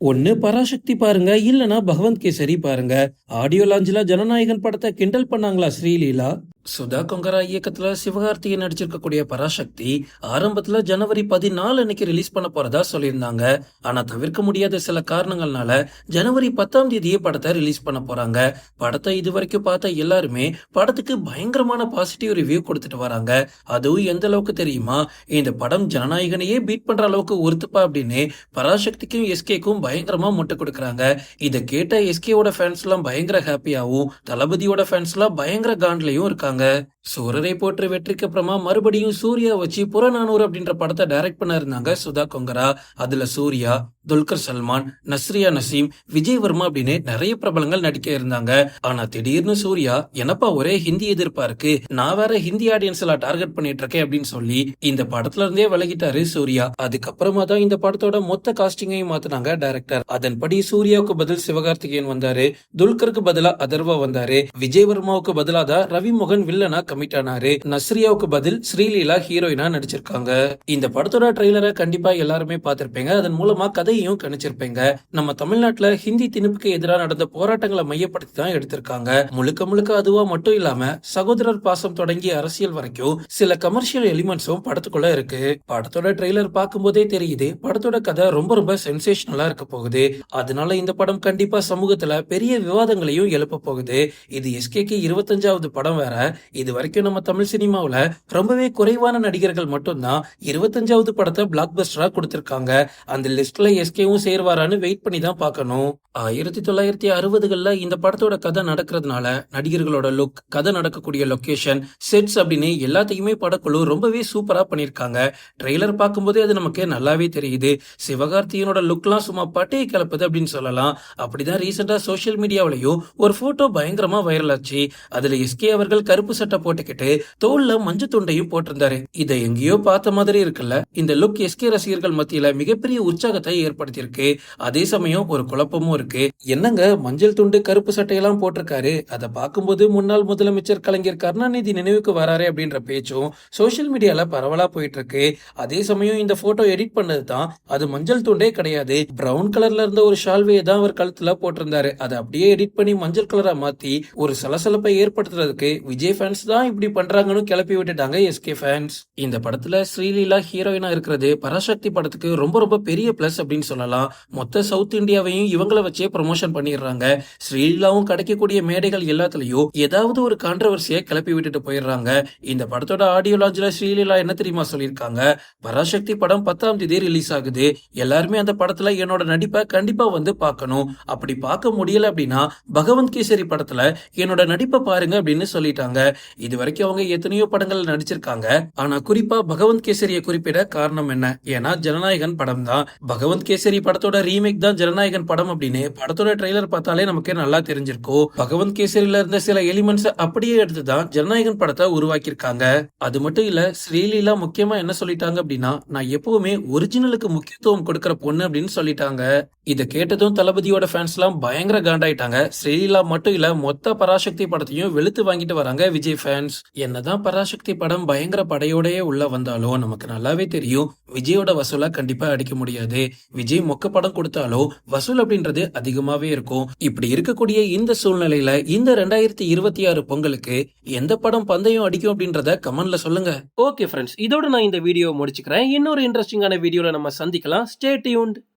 ஒன்னு பராசக்தி பாருங்க இல்லனா பகவந்த் கேசரி பாருங்க. ஆடியோ லாஞ்சில ஜனநாயகன் படத்தை கிண்டல் பண்ணாங்களா ஸ்ரீலீலா? சுதா கொங்கரா இயக்கத்துல சிவகார்த்திகேயன் நடிச்சிருக்கக்கூடிய பராசக்தி ஆரம்பத்துல ஜனவரி பதினாலு அன்னைக்கு ரிலீஸ் பண்ண போறதா சொல்லியிருந்தாங்க. ஆனா தவிர்க்க முடியாத சில காரணங்கள்னால ஜனவரி பத்தாம் தேதியே படத்தை ரிலீஸ் பண்ண போறாங்க. படத்தை இது வரைக்கும் பார்த்த எல்லாருமே படத்துக்கு பயங்கரமான பாசிட்டிவ் ரிவ்யூ கொடுத்துட்டு வராங்க. அதுவும் எந்த அளவுக்கு தெரியுமா? இந்த படம் ஜனநாயகனையே பீட் பண்ற அளவுக்கு ஒருத்துப்பா அப்படின்னு பராசக்திக்கும் எஸ்கேக்கும் பயங்கரமா முட்டை கொடுக்குறாங்க. இதை கேட்ட எஸ்கேவோட ஃபேன்ஸ் எல்லாம் பயங்கர ஹாப்பியாகவும் தளபதியோட ஃபேன்ஸ் எல்லாம் பயங்கர காண்ட்லயும் இருக்காங்க. பண்ணுவாங்க சூரரை போற்று வெற்றிக்கு அப்புறமா மறுபடியும் சூர்யா வச்சு புறநானூறு அப்படின்ற படத்தை டைரக்ட் பண்ணிருந்தாங்க சுதா கொங்கரா அதுல சூர்யா துல்கர் சல்மான் நஸ்ரியா நசீம் விஜய் வர்மா அப்படின்னு நிறைய பிரபலங்கள் நடிக்க இருந்தாங்க. ஆனா திடீர்னு சூர்யா என்னப்பா ஒரே ஹிந்தி எதிர்ப்பா இருக்கு? நான் வேற ஹிந்தி ஆடியன்ஸ் எல்லாம் டார்கெட் பண்ணிட்டு இருக்கேன் அப்படின்னு சொல்லி இந்த படத்துல இருந்தே விலகிட்டாரு சூர்யா. அதுக்கப்புறமா தான் இந்த படத்தோட மொத்த காஸ்டிங்கையும் மாத்தினாங்க டைரக்டர் அதன்படி சூர்யாவுக்கு பதில் சிவகார்த்திகேயன் வந்தாரு துல்கருக்கு பதிலா அதர்வா வந்தாரு விஜய் வர்மாவுக்கு பதிலா தான் ரவி மோகன் வில்லனா கமிட் ஆனாரு நஸ்ரியாவுக்கு பதில் ஸ்ரீலீலா ஹீரோயினா நடிச்சிருக்காங்க. இந்த படத்தோட ட்ரெய்லரை கண்டிப்பா எல்லாருமே பார்த்திருப்பீங்க. அதன் மூலமா கதையும் கணிச்சிருப்பீங்க. நம்ம தமிழ்நாட்டுல ஹிந்தி திணிப்புக்கு எதிராக நடந்த போராட்டங்களை மையப்படுத்தி தான் எடுத்திருக்காங்க. முழுக்க முழுக்க அதுவா மட்டும் இல்லாம சகோதரர் பாசம் தொடங்கி அரசியல் வரைக்கும் சில கமர்ஷியல் எலிமெண்ட்ஸும் படத்துக்குள்ள இருக்கு. படத்தோட ட்ரெய்லர் பார்க்கும்போதே தெரியுது. படத்தோட கதை ரொம்ப ரொம்ப சென்சேஷனலா இருக்க போகுது. அதனால இந்த படம் கண்டிப்பா சமூகத்துல பெரிய விவாதங்களையும் எழுப்ப போகுது. இது எஸ்கேக்கு இருபத்தஞ்சாவது படம் வேற. இது வரைக்கும் நம்ம தமிழ் சினிமாவில் ரொம்பவே குறைவான நடிகர்கள் மட்டும்தான் இருபத்தஞ்சாவது படத்தை பிளாக் பஸ்டராக கொடுத்துருக்காங்க. அந்த லிஸ்ட்ல எஸ்கேவும் சேர்வாரான்னு வெயிட் பண்ணி தான் பார்க்கணும். ஆயிரத்தி தொள்ளாயிரத்தி அறுபதுகள்ல இந்த படத்தோட கதை நடக்கிறதுனால நடிகர்களோட லுக் கதை நடக்கக்கூடிய லொக்கேஷன் செட்ஸ் அப்படின்னு எல்லாத்தையுமே படக்குழு ரொம்பவே சூப்பரா பண்ணியிருக்காங்க. ட்ரெய்லர் பார்க்கும்போதே அது நமக்கு நல்லாவே தெரியுது. சிவகார்த்தியனோட லுக்லாம் சும்மா பட்டையை கிளப்புது அப்படின்னு சொல்லலாம். அப்படிதான் ரீசெண்டாக சோஷியல் மீடியாவிலையும் ஒரு ஃபோட்டோ பயங்கரமா வைரல் ஆச்சு. அதுல எஸ்கே அவர்கள் கருப்பு சட்டை போட்டுக்கிட்டு தோல்ல மஞ்சள் துண்டையும் போட்டிருந்தாரு. இதை எங்கேயோ பார்த்த மாதிரி இருக்குல்ல. இந்த லுக் எஸ்கே ரசிகர்கள் மத்தியில மிகப்பெரிய உற்சாகத்தை ஏற்படுத்தியிருக்கு. அதே சமயம் ஒரு குழப்பமும் இருக்கு. என்னங்க மஞ்சள் துண்டு கருப்பு சட்டையெல்லாம் போட்டிருக்காரு. அதை பார்க்கும்போது முன்னாள் முதலமைச்சர் கலைஞர் கருணாநிதி நினைவுக்கு வராரே அப்படின்ற பேச்சும் சோசியல் மீடியால பரவலா போயிட்டு இருக்கு அதே சமயம் இந்த போட்டோ எடிட் பண்ணது தான் அது மஞ்சள் துண்டே கிடையாது. பிரவுன் கலர்ல இருந்த ஒரு ஷால்வையை தான் அவர் கழுத்துல போட்டிருந்தாரு. அதை அப்படியே எடிட் பண்ணி மஞ்சள் கலரா மாத்தி ஒரு சலசலப்பை ஏற்படுத்துறதுக்கு விஜய் ஃபேன்ஸ் தான் இப்படி பண்றாங்கன்னு கிளப்பி விட்டுட்டாங்க எஸ்கே ஃபேன்ஸ் இந்த படத்துல ஸ்ரீலீலா ஹீரோயினா இருக்கிறது பராசக்தி படத்துக்கு ரொம்ப ரொம்ப பெரிய பிளஸ் அப்படின்னு சொல்லலாம். மொத்த சவுத் இந்தியாவையும் இவங்கள வச்சே ப்ரொமோஷன் பண்ணிடுறாங்க. ஸ்ரீலீலாவும் கிடைக்கக்கூடிய மேடைகள் எல்லாத்துலயும் ஏதாவது ஒரு கான்ட்ரவர்சியை கிளப்பி விட்டுட்டு போயிடுறாங்க. இந்த படத்தோட ஆடியோ லாஞ்சில் ஸ்ரீலீலா என்ன தெரியுமா சொல்லியிருக்காங்க? பராசக்தி படம் பத்தாம் தேதி ரிலீஸ் ஆகுது. எல்லாருமே அந்த படத்துல என்னோட நடிப்பை கண்டிப்பா வந்து பார்க்கணும். அப்படி பார்க்க முடியல அப்படின்னா பகவந்த் கேசரி படத்துல என்னோட நடிப்பை பாருங்க அப்படின்னு சொல்லிட்டாங்க. இது வரைக்கும் அவங்க எத்தனையோ படங்கள் நடிச்சிருக்காங்க. ஆனா குறிப்பா பகவந்த் கேசரியை குறிப்பிட காரணம் என்ன? ஏன்னா ஜனநாயகன் படம் தான் பகவந்த் கேசரி படத்தோட ரீமேக் தான் ஜனநாயகன் படம் அப்படின்னு அப்படின்னு படத்தோட ட்ரெய்லர் பார்த்தாலே நமக்கு நல்லா தெரிஞ்சிருக்கும் பகவந்த் கேசரியில இருந்த சில எலிமெண்ட்ஸ் அப்படியே எடுத்து தான் ஜனநாயகன் படத்தை உருவாக்கியிருக்காங்க. அது மட்டும் இல்ல ஸ்ரீலீலா முக்கியமா என்ன சொல்லிட்டாங்க அப்படின்னா நான் எப்பவுமே ஒரிஜினலுக்கு முக்கியத்துவம் கொடுக்கற பொண்ணு அப்படின்னு சொல்லிட்டாங்க. இதை கேட்டதும் தளபதியோட ஃபேன்ஸ் எல்லாம் பயங்கர காண்டாயிட்டாங்க. ஸ்ரீலீலா மட்டும் இல்ல மொத்த பராசக்தி படத்தையும் வெளுத்து வாங்கிட்டு வராங்க விஜய் ஃபேன்ஸ் என்னதான் பராசக்தி படம் பயங்கர படையோடயே உள்ள வந்தாலும் நமக்கு நல்லாவே தெரியும். விஜயோட வசூலா கண்டிப்பா அடிக்க முடியாது. விஜய் மொக்க படம் கொடுத்தாலும் வசூல் அப்படின்றது அதிகமாவே இருக்கும். இப்படி இருக்கக்கூடிய இந்த சூழ்நிலையில இந்த ரெண்டாயிரத்தி இருபத்தி ஆறு பொங்கலுக்கு எந்த படம் பந்தயம் அடிக்கும் அப்படின்றத கமெண்ட்ல சொல்லுங்க. ஓகே ஃப்ரெண்ட்ஸ் இதோட நான் இந்த வீடியோ முடிச்சுக்கிறேன். இன்னொரு இன்ட்ரெஸ்டிங்கான வீடியோல நம்ம சந்திக்கலாம். Stay tuned